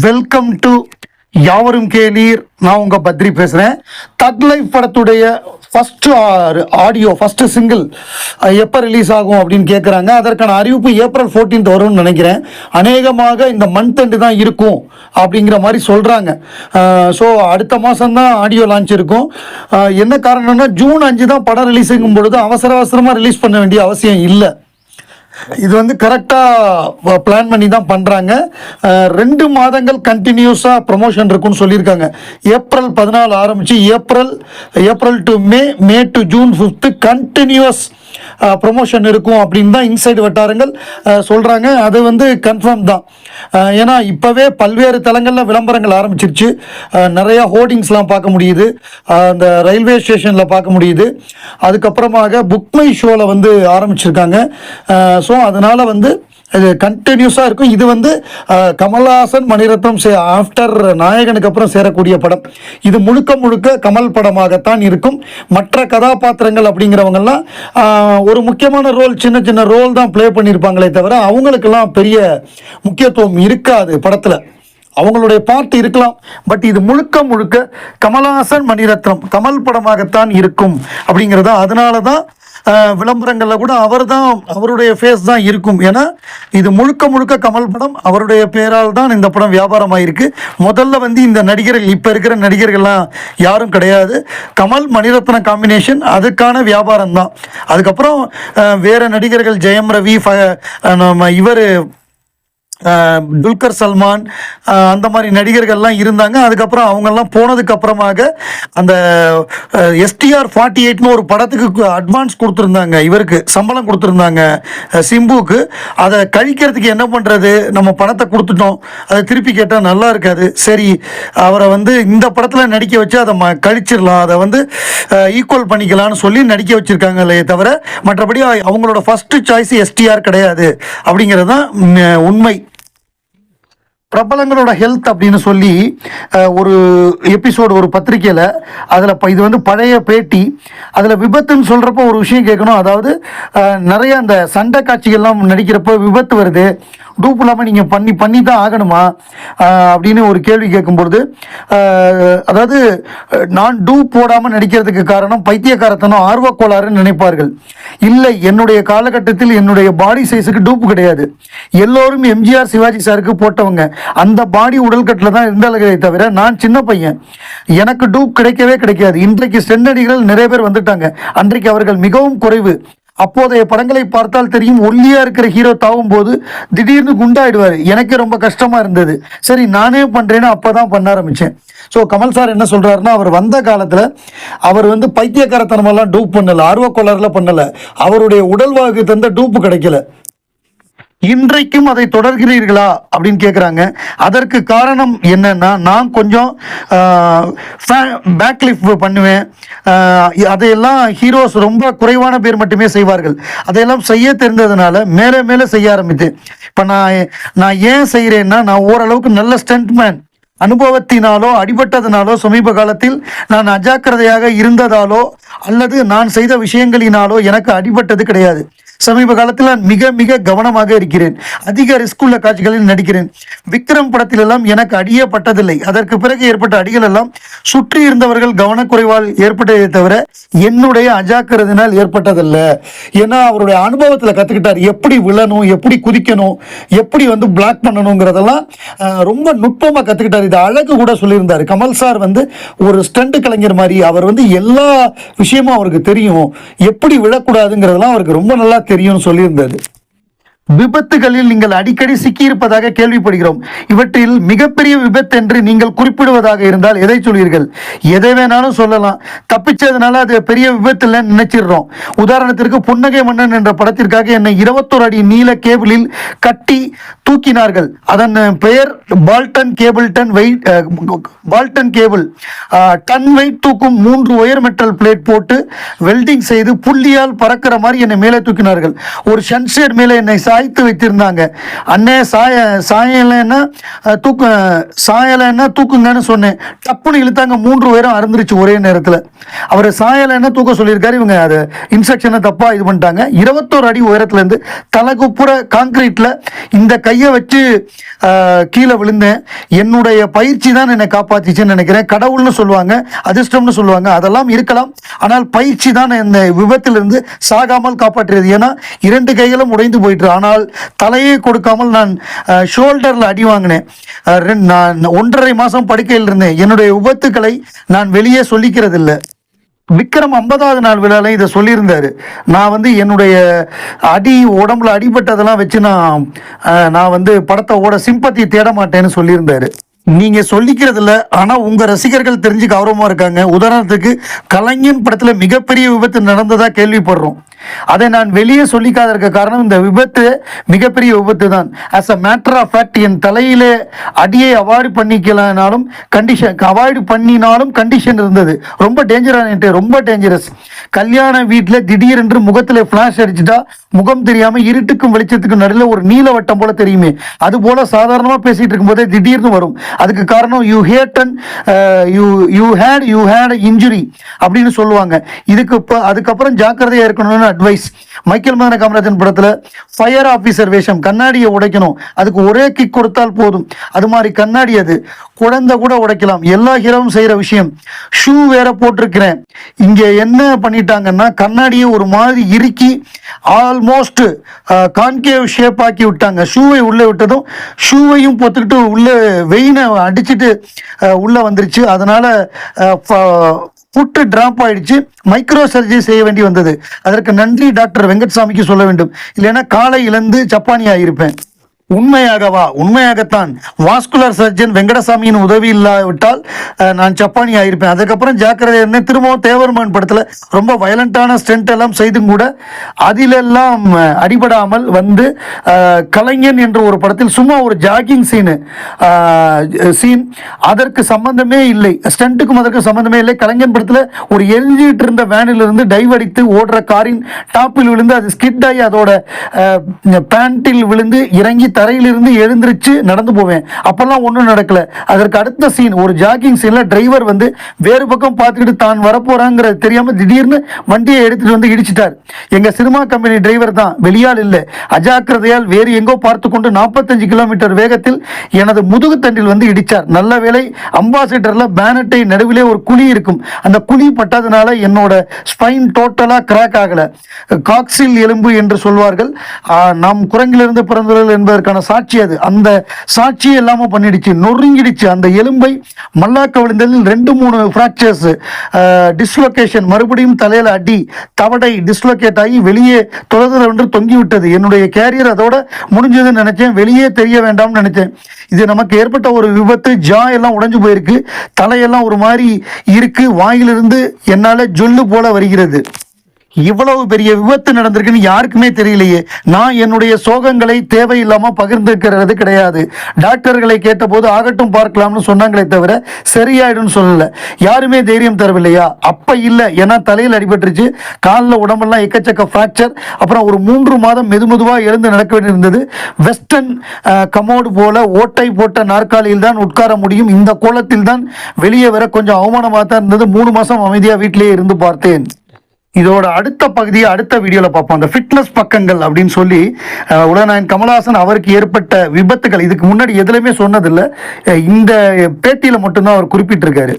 Welcome to யாவரும் கேளீர். நான் உங்க பத்ரி பேசுறேன். தக் லைஃப் படத்துடைய ஃபர்ஸ்ட் ஆடியோ ஃபர்ஸ்ட் சிங்கிள் எப்போ ரிலீஸ் ஆகும் அப்படின்னு கேட்குறாங்க அதற்கான அறிவிப்பு ஏப்ரல் 14th வரும்னு நினைக்கிறேன். அநேகமாக இந்த மந்த் எண்டு தான் இருக்கும் அப்படிங்கிற மாதிரி சொல்கிறாங்க ஸோ அடுத்த மாதம் தான் ஆடியோ லான்ச் இருக்கும். என்ன காரணம்னா ஜூன் அஞ்சு தான் படம் ரிலீஸுங்கும் பொழுது அவசர அவசரமாக ரிலீஸ் பண்ண வேண்டிய அவசியம் இல்லை. இது வந்து கரெக்டாக பிளான் பண்ணி தான் பண்ணுறாங்க ரெண்டு மாதங்கள் கண்டினியூஸாக ப்ரமோஷன் இருக்குன்னு சொல்லியிருக்காங்க. ஏப்ரல் பதினாலு ஆரம்பித்து April April to May May to June fifth continues promotion இருக்கும் அப்படின்னு தான் இன்சைடு வட்டாரங்கள் சொல்கிறாங்க அது வந்து கன்ஃபார்ம் தான். ஏன்னா இப்போவே பல்வேறு தளங்களில் விளம்பரங்கள் ஆரம்பிச்சிருச்சு. நிறையா ஹோர்டிங்ஸ்லாம் பார்க்க முடியுது. அந்த ரயில்வே ஸ்டேஷனில் பார்க்க முடியுது. அதுக்கப்புறமாக புக்மை ஷோவில் வந்து ஆரம்பிச்சிருக்காங்க. ஸோ அதனால் வந்து இது கண்டினியூஸாக இருக்கும். இது வந்து கமல்ஹாசன் மணிரத்னம் சே ஆஃப்டர் நாயகனுக்கு அப்புறம் சேரக்கூடிய படம். இது முழுக்க முழுக்க கமல் படமாகத்தான் இருக்கும். மற்ற கதாபாத்திரங்கள் அப்படிங்கிறவங்கெல்லாம் ஒரு முக்கியமான ரோல் சின்ன சின்ன ரோல் தான் ப்ளே பண்ணியிருப்பாங்களே தவிர அவங்களுக்கெல்லாம் பெரிய முக்கியத்துவம் இருக்காது படத்தில். அவங்களுடைய பாட்டு இருக்கலாம். பட் இது முழுக்க முழுக்க கமல்ஹாசன் மணிரத்னம் கமல் படமாகத்தான் இருக்கும் அப்படிங்கிறது. அதனால தான் விளம்பரங்களில் கூட அவர் தான் அவருடைய ஃபேஸ் தான் இருக்கும். ஏன்னா இது முழுக்க முழுக்க கமல் படம் அவருடைய பேரால் தான் இந்த படம் வியாபாரமாயிருக்கு. முதல்ல வந்து இந்த நடிகர்கள் இப்போ இருக்கிற நடிகர்கள்லாம் யாரும் கிடையாது. கமல் மணிரத்ன காம்பினேஷன் அதுக்கான வியாபாரம் தான் அதுக்கப்புறம் வேறு வேற நடிகர்கள் ஜெயம் ரவி ஃப- நம்ம இவர் துல்கர் சல்மான் அந்த மாதிரி நடிகர்கள்லாம் இருந்தாங்க. அதுக்கப்புறம் அவங்கெல்லாம் போனதுக்கு அப்புறமாக அந்த எஸ்டிஆர் ஃபார்ட்டி எயிட்னு ஒரு படத்துக்கு அட்வான்ஸ் கொடுத்துருந்தாங்க. இவருக்கு சம்பளம் கொடுத்துருந்தாங்க சிம்புக்கு சிம்புவுக்கு. அதை கழிக்கிறதுக்கு என்ன பண்ணுறது நம்ம பணத்தை கொடுத்துட்டோம். அதை திருப்பி கேட்டால் நல்லா இருக்காது. சரி அவரை வந்து இந்த படத்தில் நடிக்க வச்சு அதை ம கழிச்சிடலாம். அதை வந்து ஈக்குவல் பண்ணிக்கலாம்னு சொல்லி நடிக்க வச்சுருக்காங்களே தவிர மற்றபடி அவங்களோட ஃபஸ்ட்டு சாய்ஸ் எஸ்டிஆர் கிடையாது. அப்படிங்கிறது தான் உண்மை. பிரபலங்களோட ஹெல்த் அப்படின்னு சொல்லி ஒரு எபிசோடு ஒரு பத்திரிக்கையில் அதில் இப்போ இது வந்து பழைய பேட்டி அதில் விபத்துன்னு சொல்கிறப்போ ஒரு விஷயம் கேட்கணும். அதாவது நிறைய அந்த சண்டை காட்சிகள்லாம் நடிக்கிறப்போ விபத்து வருது. டூப் இல்லாமல் நீங்கள் பண்ணி பண்ணி தான் ஆகணுமா அப்படின்னு ஒரு கேள்வி கேட்கும்பொழுது அதாவது நான் டூப் போடாமல் நடிக்கிறதுக்கு காரணம் பைத்தியக்காரத்தனம் ஆர்வக்கோளாறுன்னு நினைப்பார்கள். இல்லை என்னுடைய காலகட்டத்தில் என்னுடைய பாடி சைஸுக்கு டூப் கிடையாது. எல்லோரும் எம்ஜிஆர் சிவாஜி சாருக்கு போட்டவங்க. அந்த பாடி உடல்கட்டில் தான் இருந்தாலே தவிர நான் சின்ன பையன். எனக்கு டூப் கிடைக்கவே கிடைக்காது. இன்றைக்கு சென்னடிகள் நிறைய பேர் வந்துட்டாங்க. அன்றைக்கு அவர்கள் மிகவும் குறைவு. அப்போதைய படங்களை பார்த்தால் தெரியும் ஒல்லியா இருக்கிற ஹீரோ தாவும் போது திடீர்னு குண்டாயிடுவார். எனக்கே ரொம்ப கஷ்டமா இருந்தது. சரி நானே பண்றேன்னு அப்பதான் பண்ண ஆரம்பிச்சேன். ஸோ கமல் சார் என்ன சொல்றாருன்னா அவர் வந்த காலத்துல அவர் வந்து பைத்தியக்காரத்தனமெல்லாம் டூப் பண்ணல ஆர்வக்கோளாறுல பண்ணல. அவருடைய உடல்வாகு தந்த டூப்பு கிடைக்கல. இன்றைக்கும் அதை தொடர்கிறீர்களா அப்படின்னு கேட்குறாங்க அதற்கு காரணம் என்னன்னா நான் கொஞ்சம் பேக் லிஃப்ட் பண்ணுவேன். அதையெல்லாம் ஹீரோஸ் ரொம்ப குறைவான பேர் மட்டுமே செய்வார்கள். அதையெல்லாம் செய்ய தெரிந்ததுனால மேலே மேலே செய்ய ஆரம்பித்தேன். இப்போ நான் நான் ஏன் செய்கிறேன்னா நான் ஓரளவுக்கு நல்ல ஸ்டண்ட்மேன். அனுபவத்தினாலோ அடிபட்டதினாலோ சமீப காலத்தில் நான் அஜாக்கிரதையாக இருந்ததாலோ அல்லது நான் செய்த விஷயங்களினாலோ எனக்கு அடிபட்டது கிடையாது. சமீப காலத்தில் நான் மிக மிக கவனமாக இருக்கிறேன். அதிக ரிஸ்க் உள்ள காட்சிகளில் நடிக்கிறேன். விக்ரம் படத்திலெல்லாம் எனக்கு அடியே பட்டதில்லை அதற்கு பிறகு ஏற்பட்ட அடிகள் எல்லாம் சுற்றி இருந்தவர்கள் கவனக்குறைவால் ஏற்பட்டதை தவிர என்னுடைய அஜாக்கிரதையினால் ஏற்பட்டதல்ல. ஏன்னா அவருடைய அனுபவத்தில் கற்றுக்கிட்டார் எப்படி விழணும் எப்படி குதிக்கணும் எப்படி வந்து பிளாக் பண்ணணுங்கிறதெல்லாம் ரொம்ப நுட்பமாக கற்றுக்கிட்டார் இது அழகு கூட சொல்லியிருந்தார். கமல் சார் வந்து ஒரு ஸ்டண்ட் கலைஞர் மாதிரி. அவர் வந்து எல்லா விஷயமும் அவருக்கு தெரியும். எப்படி விழக்கூடாதுங்கிறதெல்லாம் அவருக்கு ரொம்ப நல்லா தெரியும்னு சொல்லியிருந்தது. விபத்துகளில் நீங்கள் அடிக்கடி சிக்கியிருப்பதாக கேள்விப்படுகிறோம். இவற்றில் மிகப்பெரிய விபத்து என்று நீங்கள் குறிப்பிடுவதாக இருந்தால் எதை சொல்வீர்கள்? எதை வேணாலும் சொல்லலாம். தப்பிச்சதுனால அது பெரிய விபத்து நினைச்சிடுறோம். உதாரணத்திற்கு புன்னகை மன்னன் என்ற படத்திற்காக என்னை இருபத்தோரு அடி நீள கேபிளில் கட்டி தூக்கினார்கள். அதன் பெயர் பால்டன் கேபிள் டன் வெயிட் பால்டன் கேபிள். டன் வெயிட் தூக்கும் மூன்று ஒயர் மெட்டல் பிளேட் போட்டு வெல்டிங் செய்து புள்ளியால் பறக்கிற மாதிரி என்னை மேலே தூக்கினார்கள். ஒரு சன்ஷேட் மேலே என்னை சாய்த்து வைத்திருந்தாங்க. அண்ணே சாய சாயலைன்னா தூக்கு சாயலைன்னா தூக்குங்கன்னு சொன்னேன். டப்புன்னு இழுத்தாங்க. மூன்று பேரும் அறந்துருச்சு ஒரே நேரத்தில். அவர் சாயலைன்னா தூக்க சொல்லியிருக்காரு. இவங்க அதை இன்ஸ்ட்ரக்ஷனை தப்பாக இது பண்ணிட்டாங்க. இருபத்தோரு அடி உயரத்துலேருந்து தலைக்குப்புற காங்கிரீட்டில் இந்த கையை வச்சு கீழே விழுந்தேன். என்னுடைய பயிற்சி தான் என்னை காப்பாத்திச்சுன்னு நினைக்கிறேன். கடவுள்னு சொல்லுவாங்க அதிர்ஷ்டம்னு சொல்லுவாங்க. அதெல்லாம் இருக்கலாம். ஆனால் பயிற்சி தான் இந்த விபத்திலிருந்து சாகாமல் காப்பாற்றியது. ஏன்னா இரண்டு கைகளும் உடைந்து போயிட்டு ஆனால் தலையை கொடுக்காமல் நான் ஷோல்டரில் அடி வாங்கினேன். நான் ஒன்றரை மாதம் படுக்கையில் இருந்தேன். என்னுடைய விபத்துக்களை நான் வெளியே சொல்லிக்கிறதில்லை. விக்ரம் ஐம்பதாவது நாள் விழாலையும் இதை சொல்லியிருந்தாரு. நான் வந்து என்னுடைய அடி உடம்புல அடிபட்டதெல்லாம் வச்சு நான் நான் வந்து படத்தை ஓட சிம்பத்தி தேட மாட்டேன்னு சொல்லியிருந்தாரு. நீங்கள் சொல்லிக்கிறது இல்லை ஆனால் உங்கள் ரசிகர்கள் தெரிஞ்சு கௌரவமாக இருக்காங்க. உதாரணத்துக்கு கலைஞன் படத்தில் மிகப்பெரிய விபத்து நடந்ததாக கேள்விப்படுறோம். அதை நான் வெளியே சொல்லிக்காத இருக்க காரணம் இந்த விபத்து மிகப்பெரிய விபத்து தான் as a matter of fact என் தலையிலே அடியை அவாய்டு பண்ணிக்கலனாலும் கண்டிஷன் அவாய்டு பண்ணினாலும் கண்டிஷன் இருந்தது. ரொம்ப டேஞ்சரான ரொம்ப டேஞ்சரஸ் கல்யாண வீட்டில் திடீரென்று முகத்தில் ஃப்ளாஷ் அடிச்சுட்டா முகம் தெரியாமல் இருட்டுக்கும் வெளிச்சத்துக்கும் நடுவில் ஒரு நீல வட்டம் போல தெரியுமே. அது போல சாதாரணமாக பேசிகிட்டு இருக்கும்போதே திடீர்னு வரும். அதுக்கு காரணம் you hated you you hate you hate injury அப்படின்னு சொல்லுவாங்க. இதுக்கு இப்போ அதுக்கப்புறம் ஜாக்கிரதையாக இருக்கணும்னு அட்வைஸ் மைக்கேல் மதன காமராஜன் படத்துல ஃபயர் ஆஃபீஸர் வேஷம் கண்ணாடியை உடைக்கணும். அதுக்கு ஒரே கிக் கொடுத்தால் போதும். அது மாதிரி கண்ணாடி அது. குழந்தை கூட உடைக்கலாம். எல்லா ஹீரோவும் செய்யற விஷயம். ஷூ வேற போட்டிருக்கிறேன். இங்க என்ன பண்ணிட்டாங்கன்னா கண்ணாடியை ஒரு மாதிரி இறுக்கி ஆல்மோஸ்ட் கான்கேவ் ஷேப் ஆக்கி விட்டாங்க. ஷூவை உள்ளே விட்டதும் ஷூவையும் பொத்துக்கிட்டு உள்ளே வெயினை அடிச்சுட்டு உள்ளே உள்ள வந்துருச்சு. அதனால புட்டு டிராப் ஆயிடுச்சு. மைக்ரோ சர்ஜரி செய்ய வேண்டி வந்தது. அதற்கு நன்றி டாக்டர் வெங்கட்சாமிக்கு சொல்ல வேண்டும். இல்லைன்னா காலை இழந்து சப்பானி ஆகியிருப்பேன் உண்மையாகவா? உண்மையாகத்தான். வாஸ்குலர் சர்ஜன் வெங்கடசாமியின் உதவி இல்லாவிட்டால் நான் சப்பானி ஆயிருப்பேன். அதுக்கப்புறம் ஜாக்கிரதை இருந்தேன் திரும்பவும் தேவர்மன் படத்தில் ரொம்ப வயலண்டான ஸ்டென்ட் எல்லாம் செய்தும் கூட அதிலெல்லாம் அடிபடாமல் வந்து கலைஞன் என்ற ஒரு படத்தில் சும்மா ஒரு ஜாகிங் சீனு சீன் அதற்கு சம்பந்தமே இல்லை. ஸ்டண்ட்டுக்கும் அதற்கு சம்பந்தமே இல்லை. கலைஞன் படத்தில் ஒரு எரிஞ்சிட்டு இருந்த வேனிலிருந்து டைவ் அடித்து ஓடுற காரின் டாப்பில் விழுந்து அது ஸ்கிட் ஆகி அதோட பேண்டில் விழுந்து இறங்கி தரையிலிருந்து எழுந்திருச்சு நடந்து போவேன். அப்பெல்லாம் ஒன்றும் நடக்கல. அதற்கு அடுத்த சீன் ஒரு ஜாக்கிங் சீனில் டிரைவர் வந்து வேறு பக்கம் பார்த்துக்கிட்டு தான் வரப்போறாங்கிறது தெரியாமல் திடீர்னு வண்டியை எடுத்துட்டு வந்து இடிச்சிட்டார். எங்க சினிமா கம்பெனி டிரைவர் தான் வெளியால் இல்லை. அஜாக்கிரதையால் வேறு எங்கோ பார்த்து கொண்டு நாற்பத்தஞ்சு கிலோமீட்டர் வேகத்தில் எனது முதுகு தண்டில் வந்து இடித்தார் நல்ல வேளை அம்பாசிடர்ல பேனட்டை நடுவிலே ஒரு குழி இருக்கும். அந்த குழி பட்டதுனால என்னோட ஸ்பைன் டோட்டலாக கிராக் ஆகல. காக்சில் எலும்பு என்று சொல்வார்கள். நாம் குரங்கிலிருந்து பிறந்தவர்கள் என்பதற்கான சாட்சி அது. அந்த சாட்சி இல்லாமல் பண்ணிடுச்சு. நொறுங்கிடுச்சு. அந்த எலும்பை மல்லாக்க விழுந்ததில் ரெண்டு மூணு ஃப்ராக்சர்ஸ் டிஸ்லொகேஷன் மறுபடியும் தலையில் அடி தவடை டிஸ்லொகேட் ஆகி வெளியே தொலைதல் ஒன்று தொங்கி விட்டது என்னுடைய கேரியர் அதோட முடிஞ்சதுன்னு நினைச்சேன். வெளியே தெரிய வேண்டாம்னு நினைச்சேன். இது நமக்கு ஏற்பட்ட ஒரு விபத்து. ஜா எல்லாம் உடைஞ்சு போயிருக்கு. தலையெல்லாம் ஒரு மாதிரி இருக்கு. வாயிலிருந்து என்னால் ஜொல்லு போல வருகிறது. இவ்வளவு பெரிய விபத்து நடந்திருக்குன்னு யாருக்குமே தெரியலையே. நான் என்னுடைய சோகங்களை தேவையில்லாம பகிர்ந்துக்கிறது கிடையாது. டாக்டர்களை கேட்டபோது ஆகட்டும் பார்க்கலாம்னு சொன்னாங்களே தவிர சரியாயிடும்னு சொல்லல. யாருமே தைரியம் தரவில்லையா? அப்ப இல்ல. ஏன்னா தலையில் அடிபட்டுருச்சு. காலில் உடம்பெல்லாம் எக்கச்சக்க ஃப்ராக்சர் அப்புறம் ஒரு மூன்று மாதம் மெதுமெதுவா எழுந்து நடக்க வேண்டியிருந்தது. வெஸ்டர்ன் கமோடு போல ஓட்டை போட்ட நாற்காலியில் தான் உட்கார முடியும். இந்த கோலத்தில் தான் வெளியே வர கொஞ்சம் அவமானமாக தான் இருந்தது. மூணு மாசம் அமைதியாக வீட்டிலேயே இருந்து பார்த்தேன். இதோட அடுத்த பகுதியை அடுத்த வீடியோவில் பார்ப்போம். அந்த ஃபிட்னஸ் பக்கங்கள் அப்படின்னு சொல்லி அஹ், உலகநாயகன் கமலஹாசன் அவருக்கு ஏற்பட்ட விபத்துகள் இதுக்கு முன்னாடி எதுலையுமே சொன்னதில்லை. இந்த பேட்டியில் மட்டும்தான் அவர் குறிப்பிட்டிருக்காரு.